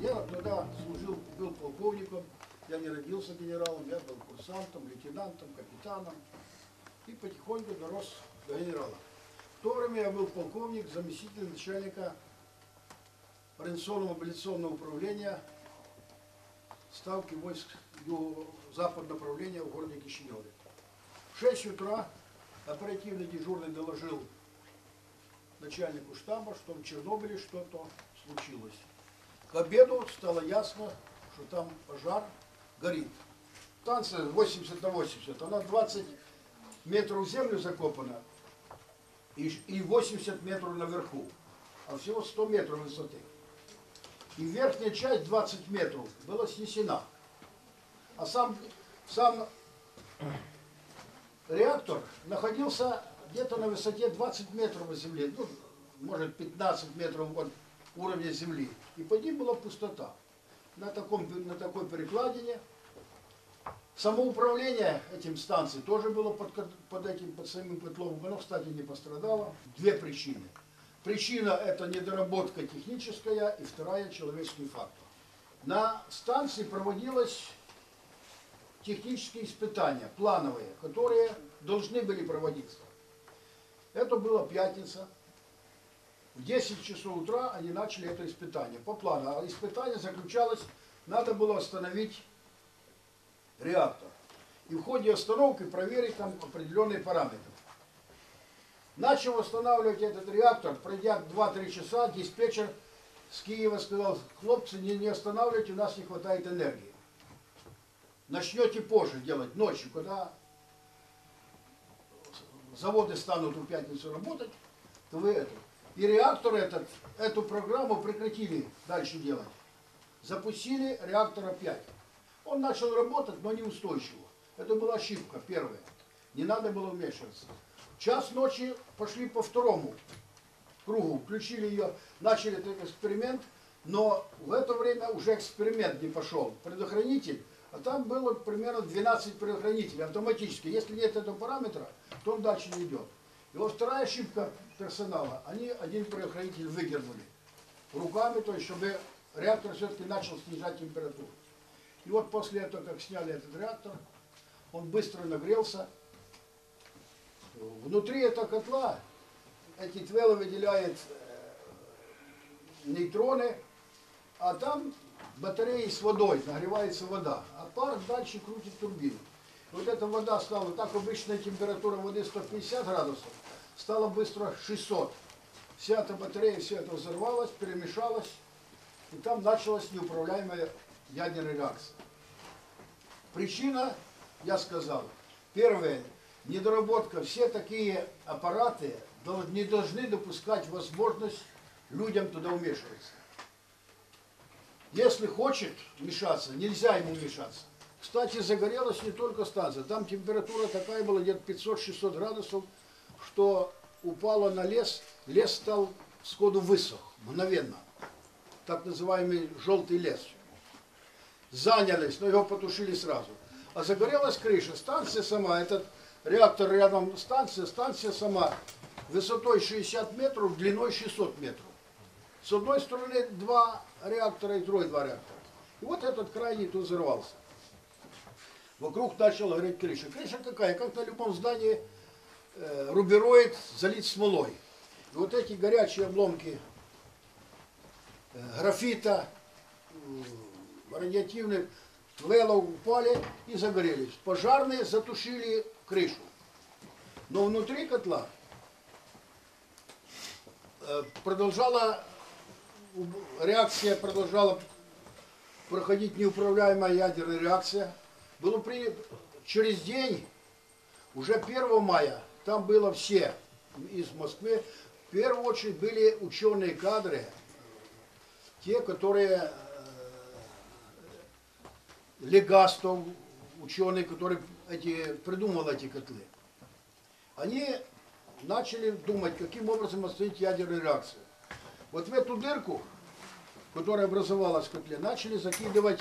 Я ну тогда служил, был полковником, я не родился генералом, я был курсантом, лейтенантом, капитаном и потихоньку дорос до генерала. В то время я был полковник, заместитель начальника Ренсонного мобилизационного управления ставки войск западного направления в городе Кишиневе. В 6 утра оперативный дежурный доложил начальнику штаба, что в Чернобыле что-то случилось. К обеду стало ясно, что там пожар горит. Станция 80 на 80, она 20 метров в землю закопана и ш- и 80 метров наверху, а всего 100 метров высоты. И верхняя часть 20 метров была снесена. А сам, сам реактор находился где-то на высоте 20 метров от земли, ну, может 15 метров от уровня земли. И под ним была пустота. На, таком, на такой перекладине Самоуправление этим станцией тоже было под, под этим, под самим котлом. Оно, кстати, не пострадало. Две причины. Причина – это недоработка техническая, и вторая – человеческий фактор. На станции проводилось технические испытания, плановые, которые должны были проводиться. Это была пятница. В 10 часов утра они начали это испытание по плану. А испытание заключалось, надо было остановить реактор. И в ходе остановки проверить там определенные параметры. Начал восстанавливать этот реактор, пройдя 2-3 часа, диспетчер с Киева сказал, хлопцы, не, не останавливайте, у нас не хватает энергии. Начнете позже делать, ночью, когда заводы станут в пятницу работать, то вы это. И реактор этот, эту программу прекратили дальше делать. Запустили реактор 5. Он начал работать, но неустойчиво. Это была ошибка первая. Не надо было вмешиваться. Час ночи пошли по второму кругу, включили ее, начали этот эксперимент, но в это время уже эксперимент не пошел. Предохранитель, а там было примерно 12 предохранителей автоматически. Если нет этого параметра, то он дальше не идет. И вот вторая ошибка персонала, они один предохранитель выдернули руками, то есть чтобы реактор все-таки начал снижать температуру. И вот после этого, как сняли этот реактор, он быстро нагрелся. Внутри этого котла эти твелы выделяет э, нейтроны, а там батареи с водой, нагревается вода, а пар дальше крутит турбину. Вот эта вода стала, так обычная температура воды 150 градусов, стала быстро 600. Вся эта батарея, все это взорвалось, перемешалось, и там началась неуправляемая ядерная реакция. Причина, я сказал, первое, недоработка. Все такие аппараты не должны допускать возможность людям туда вмешиваться. Если хочет вмешаться, нельзя ему вмешаться. Кстати, загорелась не только станция. Там температура такая была, где-то 500-600 градусов, что упала на лес, лес стал сходу высох, мгновенно. Так называемый желтый лес занялись, но его потушили сразу. А загорелась крыша, станция сама, этот реактор рядом станция, станция сама высотой 60 метров, длиной 600 метров. С одной стороны два реактора и другой два реактора. И вот этот крайний тут взорвался. Вокруг начала гореть крыша. Крыша какая? Как на любом здании рубероид залит смолой. И вот эти горячие обломки э, графита, радиоактивных твелов упали и загорелись. Пожарные затушили крышу. Но внутри котла э, продолжала реакция продолжала проходить неуправляемая ядерная реакция. Было принято через день, уже 1 мая, там было все из Москвы. В первую очередь были ученые кадры, те, которые э, Легастов, ученый, который эти, придумал эти котлы, они начали думать, каким образом остановить ядерную реакцию. Вот в эту дырку, которая образовалась в котле, начали закидывать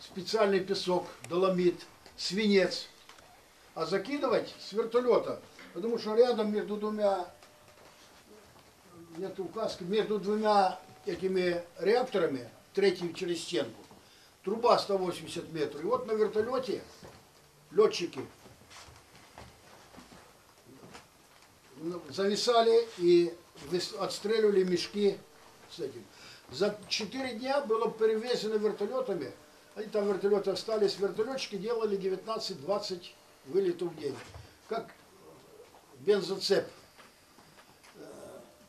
специальный песок, доломит, свинец. А закидывать с вертолета, потому что рядом между двумя, нет указки, между двумя этими реакторами, третий через стенку, труба 180 метров. И вот на вертолете летчики зависали и отстреливали мешки с этим. За 4 дня было перевезено вертолетами, они там вертолеты остались, вертолетчики делали 19-20 вылетов в день. Как бензоцеп. Э,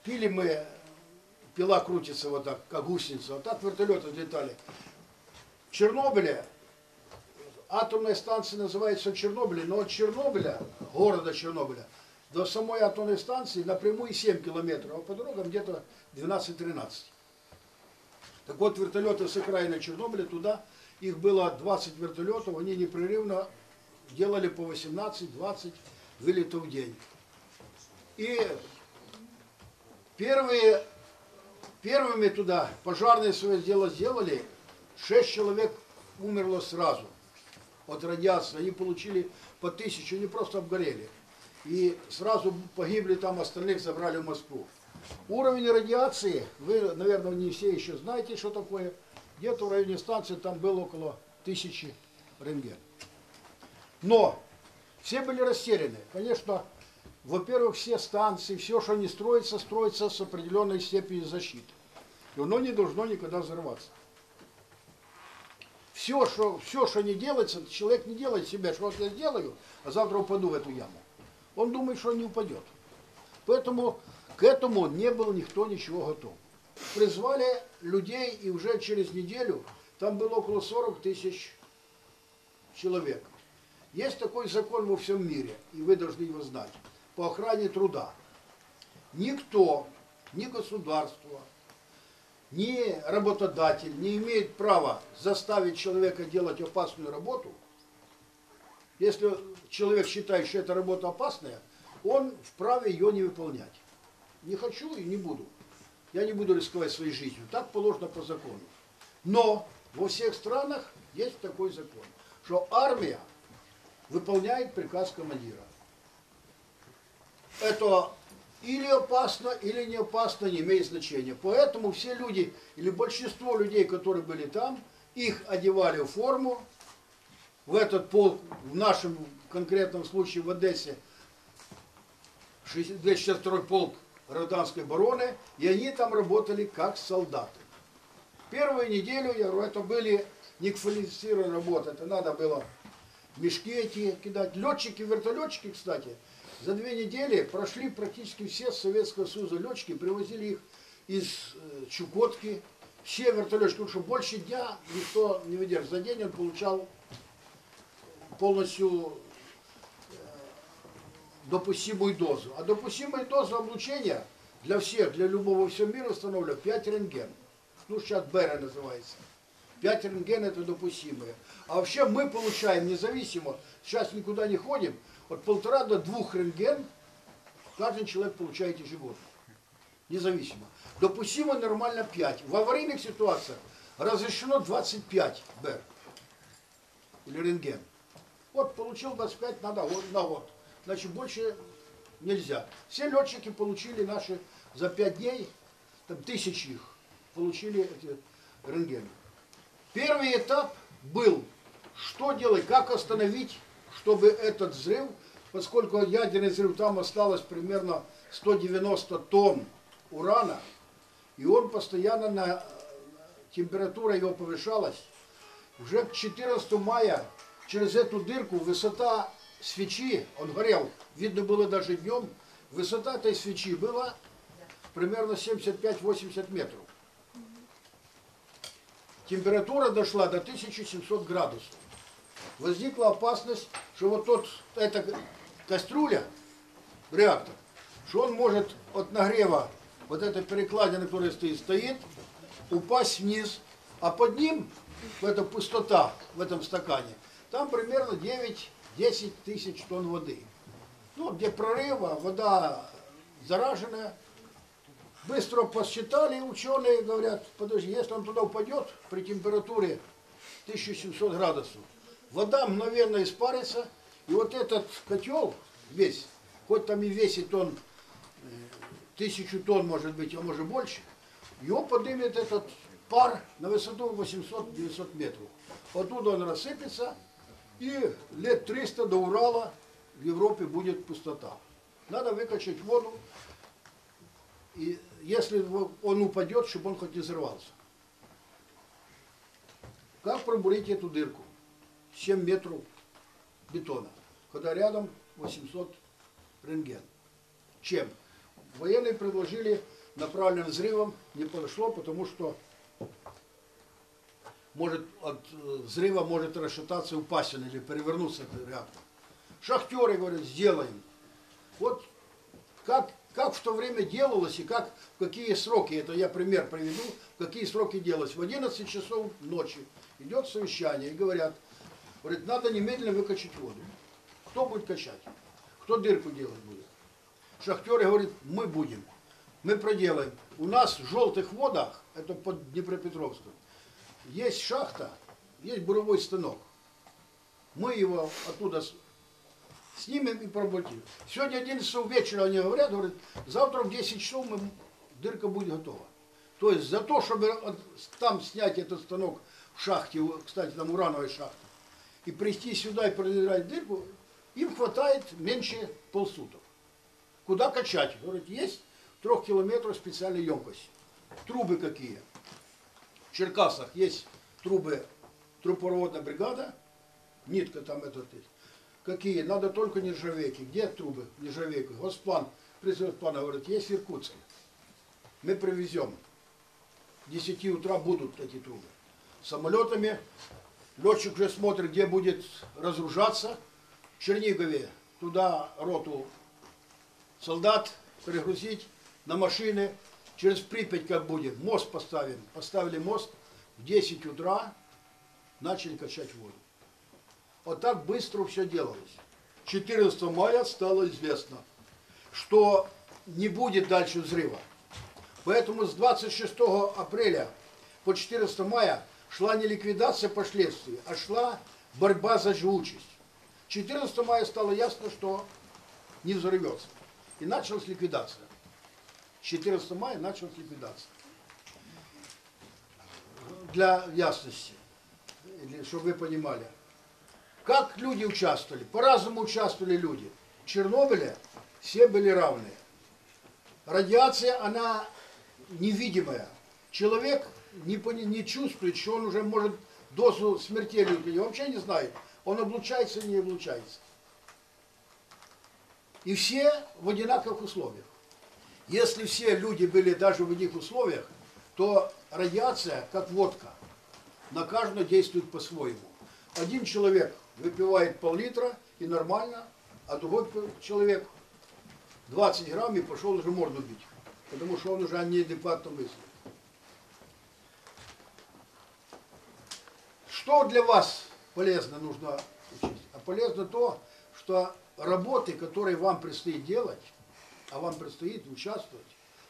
Пили мы, пила крутится вот так, как гусеница, вот так вертолеты летали. В Чернобыле, атомная станция называется Чернобыль, но от Чернобыля, города Чернобыля, до самой атомной станции напрямую 7 километров, а по дорогам где-то 12-13. Так вот, вертолеты с окраины Чернобыля туда, их было 20 вертолетов, они непрерывно делали по 18-20 вылетов в день. И первые, первыми туда пожарные свое дело сделали, 6 человек умерло сразу от радиации. Они получили по тысячу, они просто обгорели. И сразу погибли там, остальных забрали в Москву. Уровень радиации, вы, наверное, не все еще знаете, что такое. Где-то в районе станции там было около тысячи рентген. Но все были растеряны. Конечно, во-первых, все станции, все, что не строится, строится с определенной степенью защиты. И оно не должно никогда взорваться. Все, что, все, что не делается, человек не делает себе, что вот я сделаю, а завтра упаду в эту яму. Он думает, что он не упадет. Поэтому к этому не был никто ничего готов. Призвали людей, и уже через неделю там было около 40 тысяч человек. Есть такой закон во всем мире, и вы должны его знать, по охране труда. Никто, ни государство, ни работодатель не имеет права заставить человека делать опасную работу. Если человек считает, что эта работа опасная, он вправе ее не выполнять. Не хочу и не буду. Я не буду рисковать своей жизнью. Так положено по закону. Но во всех странах есть такой закон, что армия выполняет приказ командира. Это или опасно, или не опасно, не имеет значения. Поэтому все люди, или большинство людей, которые были там, их одевали в форму, в этот полк, в нашем конкретном случае в Одессе, 262 полк гражданской обороны, и они там работали как солдаты. Первую неделю, я говорю, это были не квалифицированные работы, это надо было мешки эти кидать. Летчики, вертолетчики, кстати, за две недели прошли практически все Советского Союза летчики, привозили их из э, Чукотки, все вертолетчики, потому что больше дня никто не выдержит. За день он получал полностью э, допустимую дозу. А допустимую дозу облучения для всех, для любого всего мира установлена 5 рентген. Ну, сейчас БЭРа называется. 5 рентген это допустимое. А вообще мы получаем независимо, сейчас никуда не ходим, от полтора до двух рентген каждый человек получает ежегодно. Независимо. Допустимо нормально 5. В аварийных ситуациях разрешено 25 БЭР. Или рентген. Вот получил 25, надо год, на год. Значит, больше нельзя. Все летчики получили наши за 5 дней, там тысячи их, получили эти рентгены. Первый этап был, что делать, как остановить, чтобы этот взрыв, поскольку ядерный взрыв там осталось примерно 190 тонн урана, и он постоянно на температура его повышалась, уже к 14 мая через эту дырку высота свечи, он горел, видно было даже днем, высота этой свечи была примерно 75-80 метров. Температура дошла до 1700 градусов. Возникла опасность, что вот тот, эта кастрюля, реактор, что он может от нагрева вот этой перекладины, которая стоит, стоит, упасть вниз, а под ним, в эта пустота в этом стакане, там примерно 9-10 тысяч тонн воды. Ну, где прорыва, вода зараженная. Быстро посчитали ученые, говорят, подожди, если он туда упадет при температуре 1700 градусов, вода мгновенно испарится, и вот этот котел весь, хоть там и весит он э, тысячу тонн, может быть, а может больше, его поднимет этот пар на высоту 800-900 метров. оттуда он рассыпется, и лет 300 до Урала в Европе будет пустота. Надо выкачать воду, и если он упадет, чтобы он хоть не взорвался. Как пробурить эту дырку? 7 метров бетона, когда рядом 800 рентген. Чем? Военные предложили направленным взрывом, не подошло, потому что может, от э, взрыва может расшататься и упасть или перевернуться этот реактор. Шахтеры говорят, сделаем. Вот как, как в то время делалось и как, в какие сроки, это я пример приведу, в какие сроки делалось. В 11 часов ночи идет совещание и говорят, говорит, надо немедленно выкачать воду. Кто будет качать? Кто дырку делать будет? Шахтеры говорят, мы будем. Мы проделаем. У нас в желтых водах, это под Днепропетровском, есть шахта, есть буровой станок. Мы его оттуда снимем и поработим. Сегодня 11 часов вечера они говорят, говорят, завтра в 10 часов мы, дырка будет готова. То есть за то, чтобы там снять этот станок в шахте, кстати, там урановая шахта, и прийти сюда и проверять дырку, им хватает меньше полсуток. Куда качать? Говорят, есть трех километров специальной емкости. Трубы какие? В Черкасах есть трубы, трубопроводная бригада, нитка там этот есть. Какие? Надо только нержавейки. Где трубы нержавейки? Госплан, президент плана говорит, есть в. Мы привезем. К 10 утра будут эти трубы. Самолетами. Летчик уже смотрит, где будет разгружаться. В Чернигове туда роту солдат перегрузить на машины. Через Припять как будет, мост поставим. Поставили мост, в 10 утра начали качать воду. Вот так быстро все делалось. 14 мая стало известно, что не будет дальше взрыва. Поэтому с 26 апреля по 14 мая шла не ликвидация последствий, а шла борьба за живучесть. 14 мая стало ясно, что не взорвется. И началась ликвидация. 14 мая началась ликвидация. Для ясности, чтобы вы понимали. Как люди участвовали? По-разному участвовали люди. В Чернобыле все были равны. Радиация, она невидимая. Человек не, не чувствует, что он уже может дозу смертельную, вообще не знает, он облучается или не облучается. И все в одинаковых условиях. Если все люди были даже в этих условиях, то радиация, как водка, на каждого действует по-своему. Один человек выпивает пол-литра и нормально, а другой человек 20 грамм и пошел уже морду бить, потому что он уже неадекватно мыслит. Что для вас полезно нужно учить? А полезно то, что работы, которые вам предстоит делать, а вам предстоит участвовать,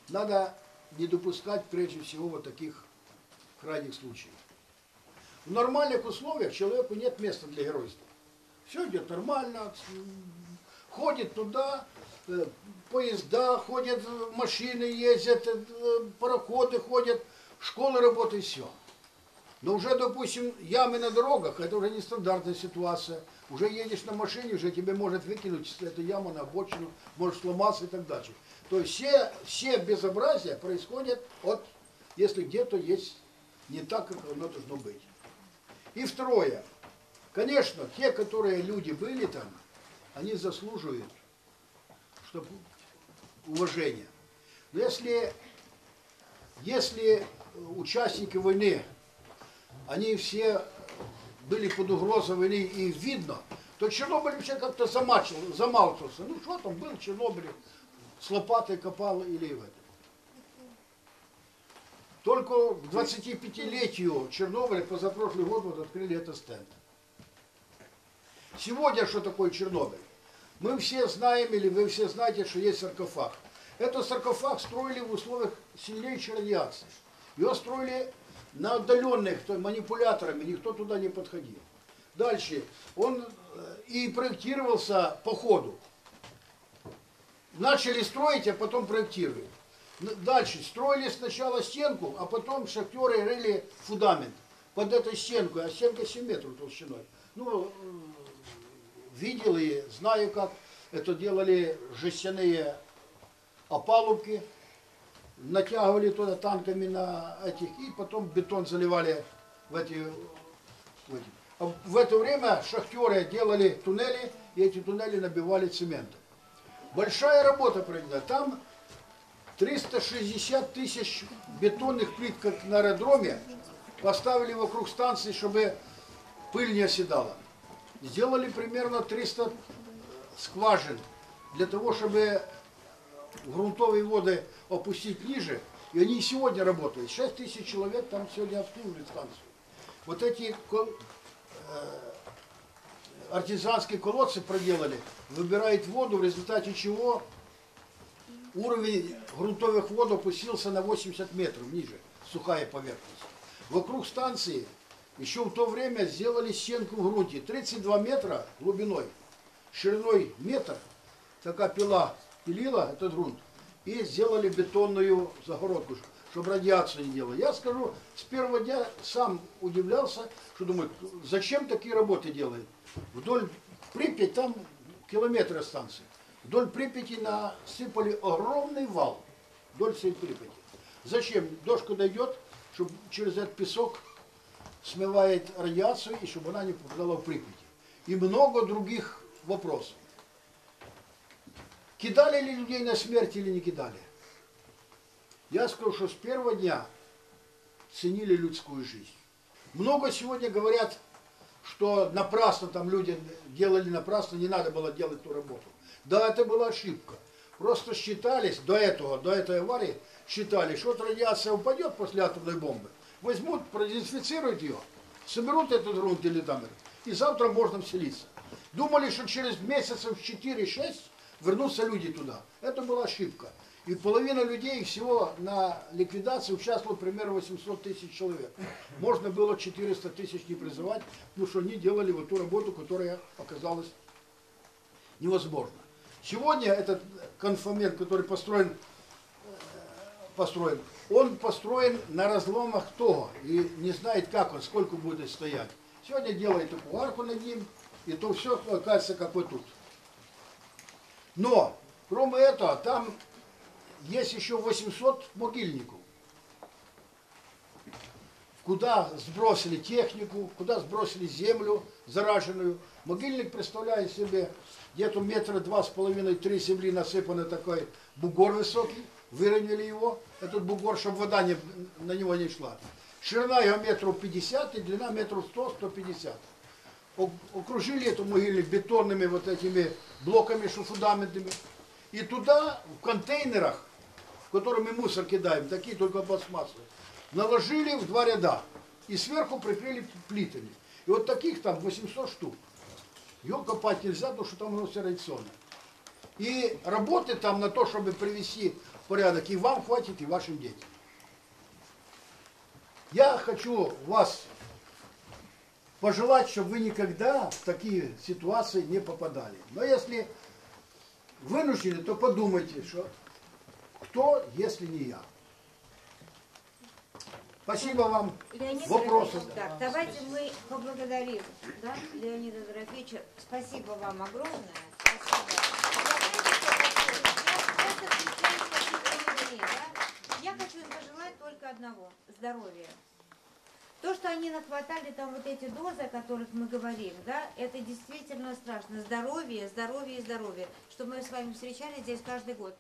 надо не допускать прежде всего вот таких крайних случаев. В нормальных условиях человеку нет места для геройства. Все идет нормально, ходит туда, э, поезда ходят, машины ездят, э, пароходы ходят, школы работают, все. Но уже, допустим, ямы на дорогах, это уже не стандартная ситуация. Уже едешь на машине, уже тебе может выкинуть эту яму на обочину, может сломаться и так дальше. То есть все, все безобразия происходят от, если где-то есть не так, как оно должно быть. И второе. Конечно, те, которые люди были там, они заслуживают чтобы, уважения. Но если, если участники войны они все были под угрозой войны и видно, то Чернобыль вообще как-то замалчивался. Ну что там был Чернобыль, с лопатой копал или в этом. Только к 25-летию Чернобыля позапрошлый год вот открыли этот стенд. Сегодня что такое Чернобыль? Мы все знаем, или вы все знаете, что есть саркофаг. Этот саркофаг строили в условиях сильнейшей радиации. Его строили на отдаленных, то манипуляторами, никто туда не подходил. Дальше, он э, и проектировался по ходу. Начали строить, а потом проектировали. Дальше, строили сначала стенку, а потом шахтеры рыли фундамент. под этой стенкой, а стенка 7 метров толщиной. Ну, м, видел и знаю, как это делали жестяные опалубки, натягивали туда танками на этих, и потом бетон заливали в эти... В, эти. А в это время шахтеры делали туннели, и эти туннели набивали цементом. Большая работа проведена. Там 360 тысяч бетонных плит, как на аэродроме, поставили вокруг станции, чтобы пыль не оседала. Сделали примерно 300 скважин для того, чтобы грунтовые воды опустить ниже. И они и сегодня работают. 6 тысяч человек там сегодня обслуживают станцию. Вот эти э, артизанские колодцы проделали, выбирает воду, в результате чего уровень грунтовых вод опустился на 80 метров ниже, сухая поверхность. Вокруг станции еще в то время сделали стенку в грунте 32 метра глубиной, шириной метр, такая пила пилила этот грунт, и сделали бетонную загородку, чтобы радиацию не делала. Я скажу, с первого дня сам удивлялся, что думаю, зачем такие работы делают? Вдоль Припять, там километры станции. Вдоль Припяти насыпали огромный вал, вдоль всей Припяти. Зачем? Дождь куда идет, чтобы через этот песок смывает радиацию, и чтобы она не попадала в Припяти. И много других вопросов. Кидали ли людей на смерть или не кидали? Я скажу, что с первого дня ценили людскую жизнь. Много сегодня говорят, что напрасно там люди делали напрасно, не надо было делать ту работу. Да, это была ошибка. Просто считались до этого, до этой аварии, считали, что вот радиация упадет после атомной бомбы, возьмут, продезинфицируют ее, соберут этот грунт или там, и завтра можно вселиться. Думали, что через месяцев 4-6 вернутся люди туда. Это была ошибка. И половина людей всего на ликвидации участвовало примерно 800 тысяч человек. Можно было 400 тысяч не призывать, потому что они делали вот ту работу, которая оказалась невозможна. Сегодня этот конфомент, который построен, э, построен, он построен на разломах того и не знает, как он, сколько будет стоять. Сегодня делает такую арку над ним, и то все оказывается, как вот тут. Но, кроме этого, там есть еще 800 могильников. Куда сбросили технику, куда сбросили землю зараженную. Могильник представляет себе где-то метра два с половиной, три земли насыпаны такой бугор высокий, выровняли его, этот бугор, чтобы вода не, на него не шла. Ширина его метров 50 и длина метров 100-150. Окружили эту могильник бетонными вот этими блоками, что фундаментными. И туда, в контейнерах, в мы мусор кидаем, такие только пластмассовые, наложили в два ряда. И сверху прикрыли плитами. И вот таких там 800 штук. Ее копать нельзя, потому что там оно все радиационное. И работы там на то, чтобы привести в порядок, и вам хватит, и вашим детям. Я хочу вас пожелать, чтобы вы никогда в такие ситуации не попадали. Но если вынуждены, то подумайте, что кто, если не я. Спасибо вам. Леонид Вопросы? Дорофеевич, Так, давайте мы поблагодарим да, Леонида Дорофеевича. Спасибо вам огромное. Спасибо. Я, хочу им пожелать только одного – здоровья. То, что они нахватали там вот эти дозы, о которых мы говорим, да, это действительно страшно. Здоровье, здоровье и здоровье. Чтобы мы с вами встречались здесь каждый год.